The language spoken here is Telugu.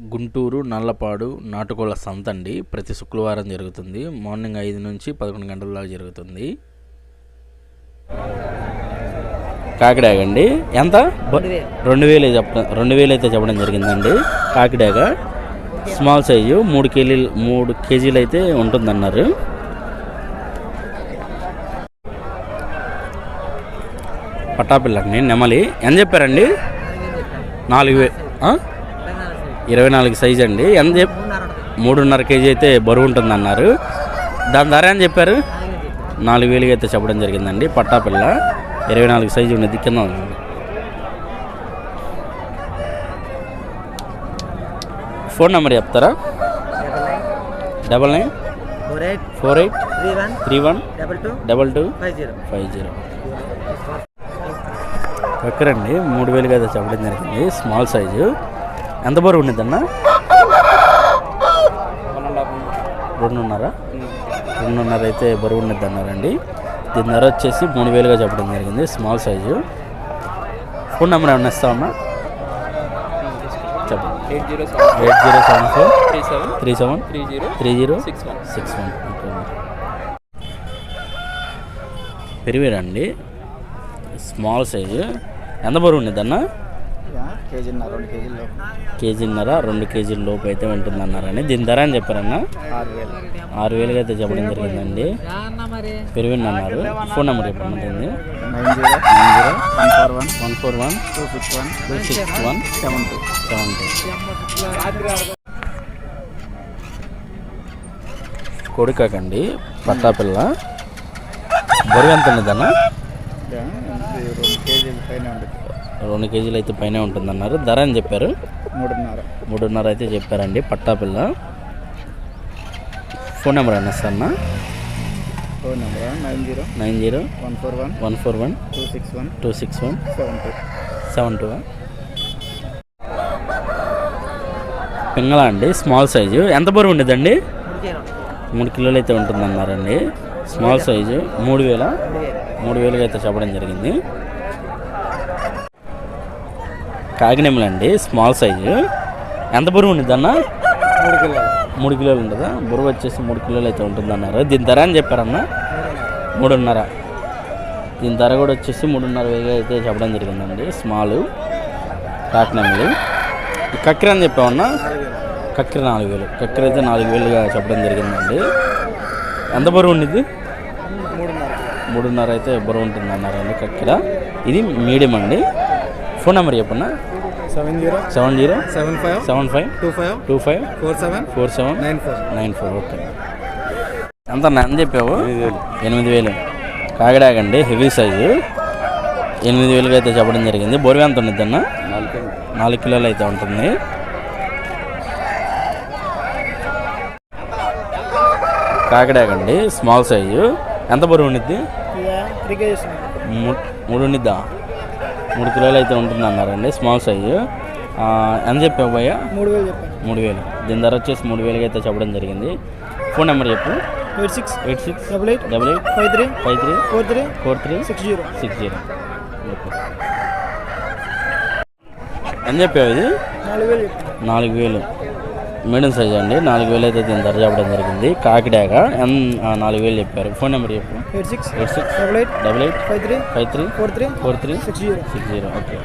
గుంటూరు నల్లపాడు నాటుకోళ్ళ సంత అండి ప్రతి శుక్రవారం జరుగుతుంది. మార్నింగ్ ఐదు నుంచి పదకొండు గంటల దాకా జరుగుతుంది. కాకిడాగ అండి. ఎంత? రెండు వేలు. చెప్పడం రెండు వేలు అయితే చెప్పడం జరిగిందండి. కాకిడాగ స్మాల్ సైజు మూడు కేజీలు మూడు కేజీలు అయితే ఉంటుందన్నారు. పట్టాపిల్లండి నెమలి. ఎంత చెప్పారండి? నాలుగు వే ఆ? ఇరవై నాలుగు సైజ్ అండి. ఎంత చెప్ మూడున్నర కేజీ అయితే బరువు ఉంటుందన్నారు. దాని ధర అని చెప్పారు? నాలుగు వేలుగా అయితే చెప్పడం జరిగిందండి. పట్టాపిల్ల ఇరవై నాలుగు సైజు ఉన్నది కింద ఉంది. ఫోన్ నెంబర్ చెప్తారా? Double nine. Four eight. Three one. Double two. Double two five zero. Five zero ఎక్కడండి మూడు వేలుగా అయితే చెప్పడం జరిగింది. స్మాల్ సైజు ఎంత బరువు ఉండిద్దన్నా? రెండున్నర? రెండున్నర అయితే బరువు ఉండిద్ది అన్నారండి దీని ధర వచ్చేసి మూడు వేలుగా చెప్పడం జరిగింది స్మాల్ సైజు. ఫోన్ నెంబర్ ఏమన్నా ఇస్తామన్నా చెప్పండి eight zero seven four three seven. Three zero. Three zero. Six one. Six one. పెరివేరండి. Small size. ఎంత బరువు ఉండిద్దన్నా? కేజీన్నర రెండు కేజీలు కేజీన్నర రెండు కేజీల లోపు అయితే ఉంటుంది అన్నారని దీని ధర అని చెప్పారన్న. ఆరు వేలు. ఆరు వేలుగా అయితే చెప్పడం జరిగిందండి. పెరివిండి అన్నారు ఫోన్ నెంబర్ చెప్పండి nine zero nine zero one four one one four one two six one two six one seven two. Seven two. కొడుకండి పట్టాపిల్ల బరువు ఎంత ఉండదన్న రెండు కేజీలు పైన ఉంటుంది రెండు కేజీలు అయితే పైన ఉంటుందన్నారు. ధర అని చెప్పారు? మూడున్నర. మూడున్నర అయితే చెప్పారండి. పట్టాపిల్ల ఫోన్ నెంబర్ అన్న సార్ అన్న? Phone number nine zero nine zero one four one one four one two six one two six one seven two. Seven two Pingala అండి. Small size. ఎంత బరువు ఉండేదండి? మూడు కిలోలు అయితే ఉంటుందన్నారండి. Small size. మూడు వేల. మూడు వేలుగా అయితే చెప్పడం జరిగింది. కాకినెమ్మలండి స్మాల్ సైజు ఎంత బరువు ఉండిద్దన్న? మూడు కిలోలు. మూడు కిలోలు ఉంటుందా? బరువు వచ్చేసి మూడు కిలోలు అయితే ఉంటుందన్నారు. దీని ధర అని చెప్పారన్న? మూడున్నర. దీని ధర కూడా వచ్చేసి మూడున్నర వేలు అయితే చెప్పడం జరిగిందండి. స్మాల్ కాకినెమ్మలు కక్కెర అని చెప్పామన్నా? కక్కెర నాలుగు వేలు. కక్కెర అయితే నాలుగు వేలుగా చెప్పడం జరిగిందండి. ఎంత బరువు ఉండిద్ది? మూడున్నర. మూడున్నర అయితే బరువు ఉంటుంది అన్నారండి కక్కెర. ఇది మీడియం అండి. ఫోన్ నెంబర్ చెప్పన్నా? Seven zero seven zero seven five seven five two five two five four seven four seven nine four nine four okay. ఎంత అన్న? ఎంత చెప్పావు? ఎనిమిది వేలు. కాకిడాగండి హెవీ సైజు. ఎనిమిది వేలుగా అయితే చెప్పడం జరిగింది. బరువు ఎంత ఉంటుంది అన్న? నాలుగు కిలోలు. అయితే ఉంటుంది. కాకిడాగండి స్మాల్ సైజు. ఎంత బరువు ఉండిద్ది మూడు ఉండిద్దా మూడు కిలోలు అయితే ఉంటుంది అన్నారండి స్మాల్ సైజు ఎంత చెప్పావు భయ్య? మూడు వేలు చెప్పాను. మూడు వేలు. దీని ధర వచ్చేసి మూడు వేలుగా అయితే చెప్పడం జరిగింది. ఫోన్ నెంబర్ చెప్పు. Eight six eight six double eight double eight five three five three four three four three six zero. Six zero. ఎంత చెప్పావు ఇది? నాలుగు వేలు నాలుగు వేలు. మీడియం సైజ్ అండి. నాలుగు వేలు అయితే దీని ధర చెప్పడం జరిగింది. కాకిడాక నాలుగు వేలు చెప్పారు. ఫోన్ నెంబర్ చెప్పు. Eight six eight six double eight double eight five three five three four three four three six zero. Six zero. Okay.